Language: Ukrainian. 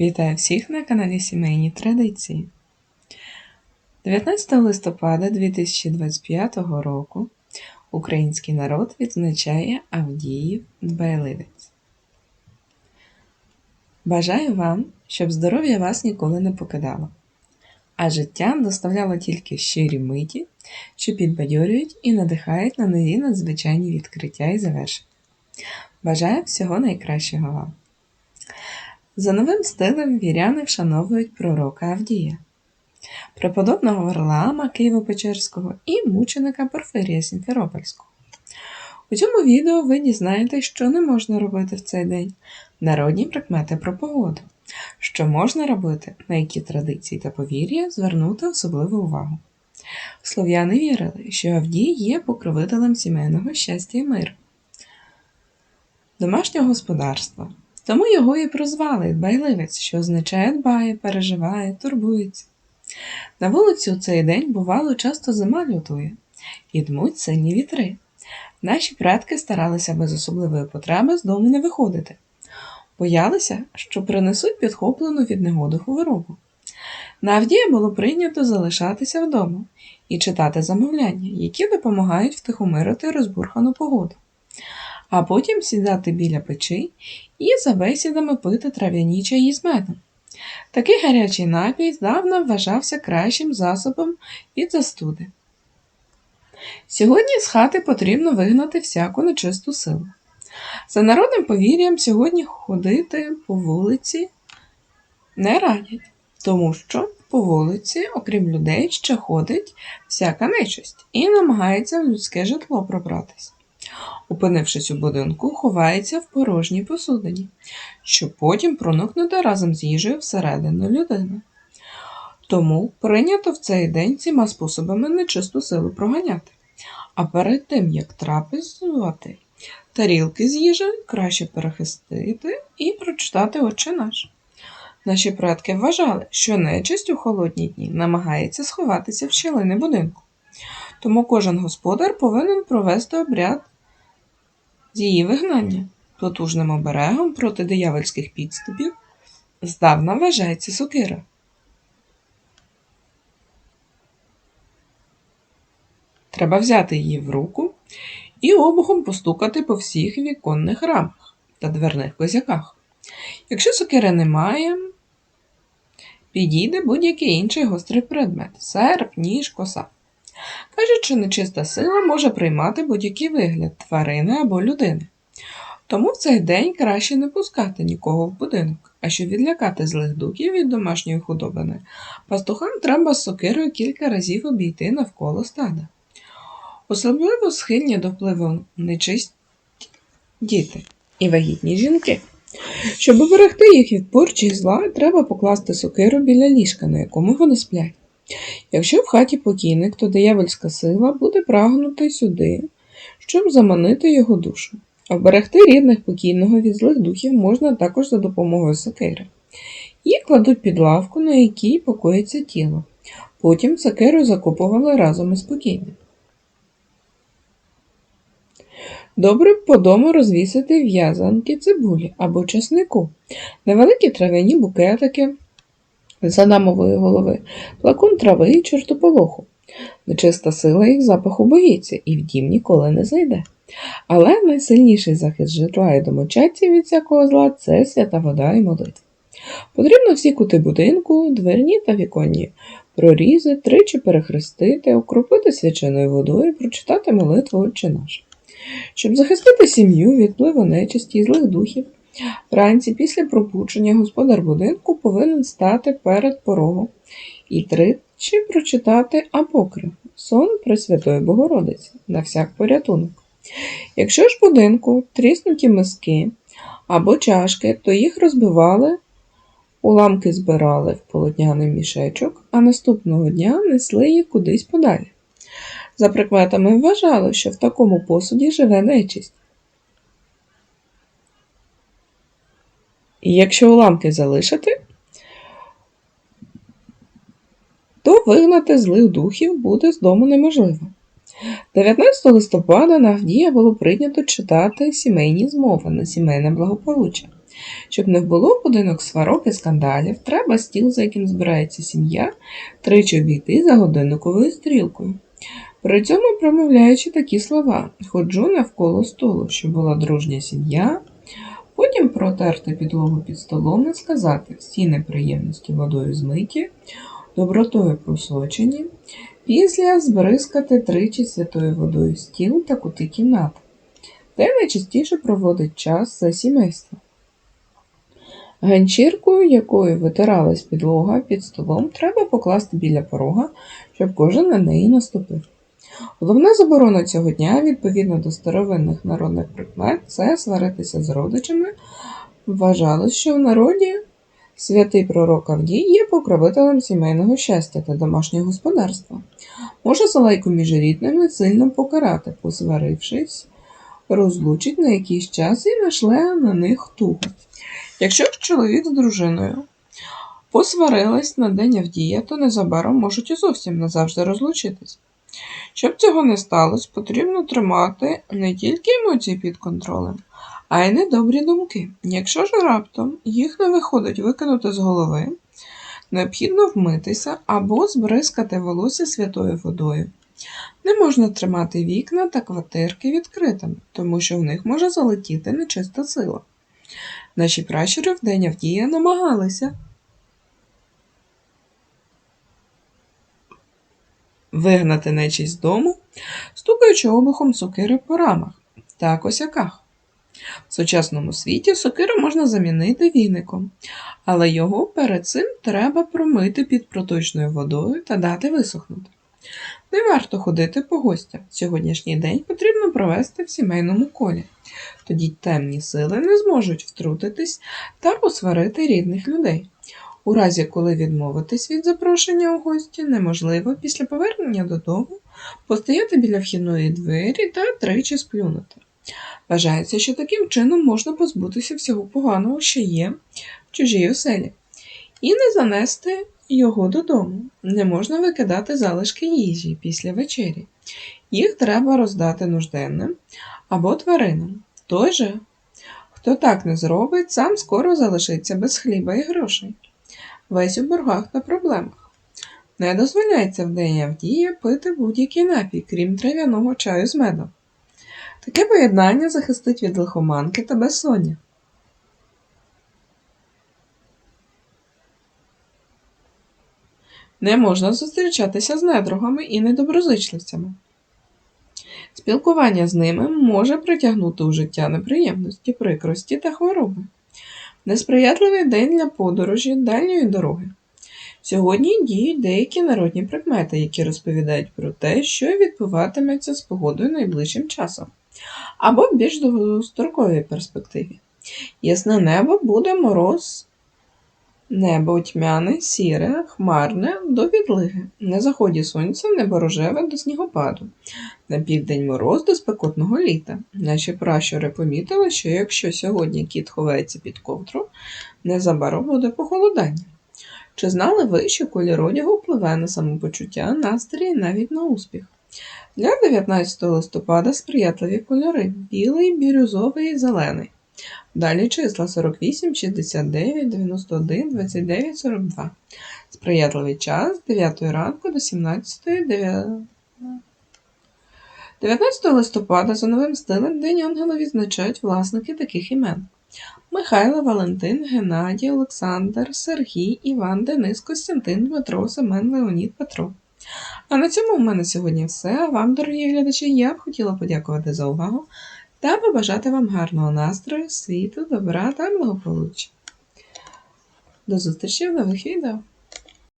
Вітаю всіх на каналі Сімейні Традиції. 19 листопада 2025 року український народ відзначає Авдіїв Дбайливець. Бажаю вам, щоб здоров'я вас ніколи не покидало, а життя доставляло тільки щирі миті, що підбадьорюють і надихають на нові надзвичайні відкриття і завершення. Бажаю всього найкращого вам! За новим стилем віряни вшановують пророка Авдія, преподобного Варлаама Києво-Печерського і мученика Порфирія Сімферопольського. У цьому відео ви дізнаєтесь, що не можна робити в цей день, народні прикмети про погоду, що можна робити, на які традиції та повір'я звернути особливу увагу. Слов'яни вірили, що Авдій є покровителем сімейного щастя і миру, домашнього господарства. Тому його і прозвали дбайливець, що означає дбає, переживає, турбується. На вулиці у цей день, бувало, часто зима лютує і дмуть сильні вітри. Наші предки старалися без особливої потреби з дому не виходити, боялися, що принесуть підхоплену від негоди хворобу. На Авдія було прийнято залишатися вдома і читати замовляння, які допомагають втихомирити розбурхану погоду а потім сідати біля печі і за бесідами пити трав'яні чаї з медом. Такий гарячий напій здавна вважався кращим засобом від застуди. Сьогодні з хати потрібно вигнати всяку нечисту силу. За народним повір'ям, сьогодні ходити по вулиці не радять, тому що по вулиці, окрім людей, ще ходить всяка нечисть і намагається в людське житло пробратись опинившись у будинку, ховається в порожній посудині, щоб потім проникнути разом з їжею всередину людини. Тому прийнято в цей день цими способами нечисту силу проганяти. А перед тим, як трапезувати, тарілки з їжею краще перехистити і прочитати Отче наш. Наші предки вважали, що нечисть у холодні дні намагається сховатися в щілини будинку. Тому кожен господар повинен провести обряд з її вигнання потужним оберегом проти диявольських підступів здавна вважається сокира. Треба взяти її в руку і обухом постукати по всіх віконних рамах та дверних козяках. Якщо сокири немає, підійде будь-який інший гострий предмет серп, ніж, коса. Кажуть, що нечиста сила може приймати будь-який вигляд тварини або людини. Тому в цей день краще не пускати нікого в будинок, а щоб відлякати злих духів від домашньої худобини, пастухам треба з сокирою кілька разів обійти навколо стада. Особливо схильні до впливу нечисті діти і вагітні жінки. Щоб оберегти їх від порчі і зла, треба покласти сокиру біля ліжка, на якому вони сплять. Якщо в хаті покійник, то диявольська сила буде прагнути сюди, щоб заманити його душу. А вберегти рідних покійного від злих духів можна також за допомогою сокири. Її кладуть під лавку, на якій покоїться тіло. Потім сокиру закопували разом із покійним. Добре по дому розвісити в'язанки цибулі або чеснику, невеликі трав'яні букетики з адамової голови, плакун трави і чортополоху. Нечиста сила їх запаху боїться і в дім ніколи не зайде. Але найсильніший захист житла і домочадців від всякого зла це свята вода і молитва. Потрібно всі кути будинку, дверні та віконні прорізи, тричі перехрестити, окропити свяченою водою, прочитати молитву Отче наш. Щоб захистити сім'ю від впливу нечисті і злих духів, Вранці після пропучення господар будинку повинен стати перед порогом і тричі прочитати апокриф сон Пресвятої Богородиці на всяк порятунок. Якщо ж будинку тріснуті миски або чашки, то їх розбивали, уламки збирали в полотняний мішечок, а наступного дня несли їх кудись подалі. За прикметами вважали, що в такому посуді живе нечисть. І якщо уламки залишити, то вигнати злих духів буде з дому неможливо. 19 листопада на Авдія було прийнято читати сімейні змови на сімейне благополуччя. Щоб не було будинок сварок і скандалів, треба стіл, за яким збирається сім'я, тричі обійти за годинниковою стрілкою. При цьому промовляючи такі слова ходжу навколо столу, щоб була дружня сім'я, потім протерти підлогу під столом і сказати всі неприємності водою змиті, добротою просочені, після збризкати тричі святою водою стіл та кути кімнати, де найчастіше проводить час за сімейство. Ганчірку, якою витиралась підлога під столом, треба покласти біля порога, щоб кожен на неї наступив. Головна заборона цього дня, відповідно до старовинних народних прикмет, це сваритися з родичами. Вважалось, що в народі святий пророк Авдій є покровителем сімейного щастя та домашнього господарства. Може залайку між рідними сильно покарати, посварившись, розлучить на якийсь час і нашле на них тугу. Якщо ж чоловік з дружиною посварились на день Авдія, то незабаром можуть і зовсім назавжди розлучитись. Щоб цього не сталося, потрібно тримати не тільки емоції під контролем, а й недобрі думки. Якщо ж раптом їх не виходить викинути з голови, необхідно вмитися або збризкати волосся святою водою. Не можна тримати вікна та квартирки відкритими, тому що в них може залетіти нечиста сила. Наші пращури в день Авдія намагалися вигнати нечість з дому, стукаючи обухом сокири по рамах та косяках. В сучасному світі сокиру можна замінити віником, але його перед цим треба промити під проточною водою та дати висохнути. Не варто ходити по гостям. Сьогоднішній день потрібно провести в сімейному колі. Тоді темні сили не зможуть втрутитись та посварити рідних людей. У разі, коли відмовитись від запрошення у гості, неможливо після повернення додому постояти біля вхідної двері та тричі сплюнути. Вважається, що таким чином можна позбутися всього поганого, що є в чужій оселі, і не занести його додому. Не можна викидати залишки їжі після вечері. Їх треба роздати нужденним або тваринам. Той же, хто так не зробить, сам скоро залишиться без хліба і грошей. Весь у боргах та проблемах. Не дозволяється в день Авдія пити будь-який напій, крім трав'яного чаю з медом. Таке поєднання захистить від лихоманки та безсоння. Не можна зустрічатися з недругами і недоброзичливцями. Спілкування з ними може притягнути у життя неприємності, прикрості та хвороби. Несприятливий день для подорожі дальньої дороги. Сьогодні діють деякі народні прикмети, які розповідають про те, що відбуватиметься з погодою найближчим часом, або в більш довгостроковій перспективі. Ясне небо буде мороз, небо тьмяне, сіре, хмарне до відлиги. На заході сонця небо рожеве до снігопаду, на південь мороз до спекотного літа. Наші пращури помітили, що якщо сьогодні кіт ховається під ковдру, незабаром буде похолодання. Чи знали ви, що колір одягу впливає на самопочуття, настрій навіть на успіх? Для 19 листопада сприятливі кольори білий, бірюзовий і зелений. Далі числа 48, 69, 91, 29, 42. Сприятливий час з 9 ранку до 17, 9... 19 листопада за новим стилем День Ангела відзначають власники таких імен. Михайло, Валентин, Геннадій, Олександр, Сергій, Іван, Денис, Костянтин, Дмитро, Семен, Леонід, Петро. А на цьому в мене сьогодні все. А вам, дорогі глядачі, я б хотіла подякувати за увагу та побажати вам гарного настрою, світу, добра та благополуччя. До зустрічі в нових відео!